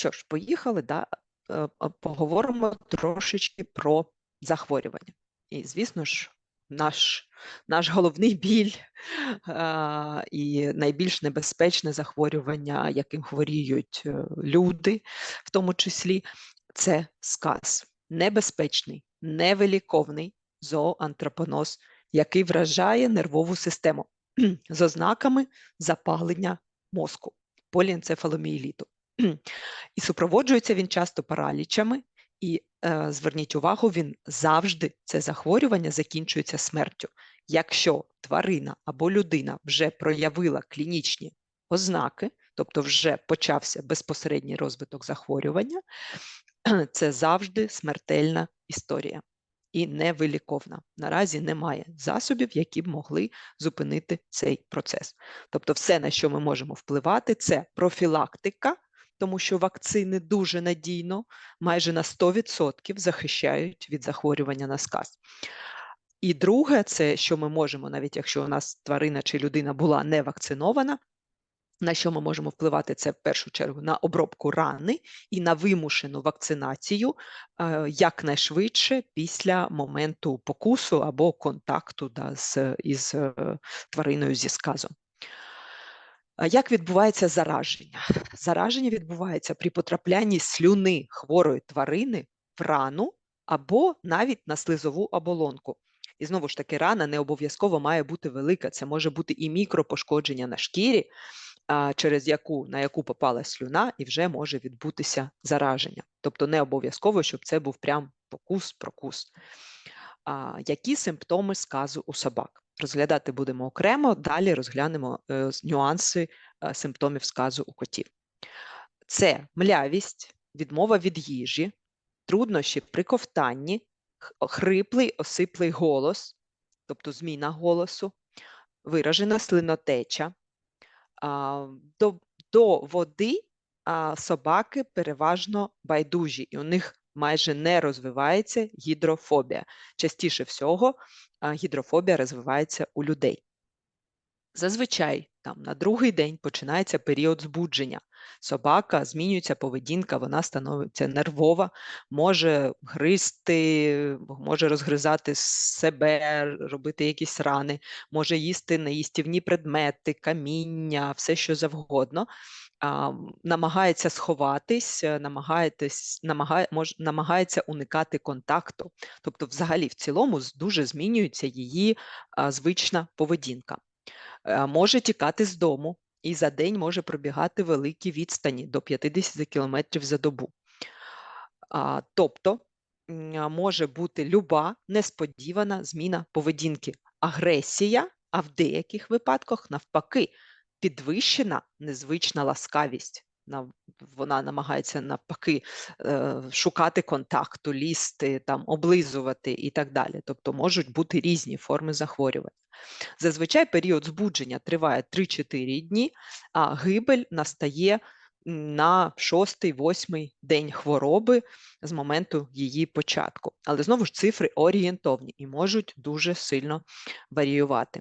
Що ж, поїхали, да, е, е, поговоримо трошечки про захворювання. І, звісно ж, наш, наш головний біль а, і найбільш небезпечне захворювання, яким хворіють е, люди, в тому числі, це сказ. Небезпечний, невиліковний зооантропоноз, який вражає нервову систему з ознаками запалення мозку, поліенцефаломієліту. І супроводжується він часто паралічами, і е, зверніть увагу, він завжди це захворювання закінчується смертю. Якщо тварина або людина вже проявила клінічні ознаки, тобто вже почався безпосередній розвиток захворювання, це завжди смертельна історія і невиліковна. Наразі немає засобів, які б могли зупинити цей процес. Тобто, все, на що ми можемо впливати, це профілактика тому що вакцини дуже надійно, майже на 100% захищають від захворювання на сказ. І друге, це що ми можемо, навіть якщо у нас тварина чи людина була не вакцинована, на що ми можемо впливати, це в першу чергу на обробку рани і на вимушену вакцинацію е, якнайшвидше після моменту покусу або контакту да, з, із е, твариною зі сказом. Як відбувається зараження? Зараження відбувається при потраплянні слюни хворої тварини в рану або навіть на слизову оболонку. І знову ж таки, рана не обов'язково має бути велика. Це може бути і мікропошкодження на шкірі, через яку на яку попала слюна, і вже може відбутися зараження. Тобто не обов'язково, щоб це був прям покус-прокус. Які симптоми сказу у собак? Розглядати будемо окремо, далі розглянемо е, нюанси е, симптомів сказу у котів. Це млявість, відмова від їжі, труднощі при ковтанні, хриплий осиплий голос, тобто зміна голосу, виражена слинотеча. До до води собаки переважно байдужі, і у них майже не розвивається гідрофобія. Частіше всього гідрофобія розвивається у людей. Зазвичай там на другий день починається період збудження. Собака змінюється поведінка, вона становиться нервова, може гризти, може розгризати себе, робити якісь рани, може їсти неїстівні предмети, каміння, все що завгодно намагається сховатись, е, намагається, намагає, мож, намагається уникати контакту. Тобто, взагалі, в цілому дуже змінюється її звична поведінка. Е, може тікати з дому і за день може пробігати великі відстані до 50 км за добу. Тобто може бути люба несподівана зміна поведінки, агресія, а в деяких випадках навпаки підвищена незвична ласкавість. Вона намагається навпаки е, шукати контакту, лізти, там, облизувати і так далі. Тобто можуть бути різні форми захворювання. Зазвичай період збудження триває 3-4 дні, а гибель настає на 6-8 день хвороби з моменту її початку. Але знову ж цифри орієнтовні і можуть дуже сильно варіювати.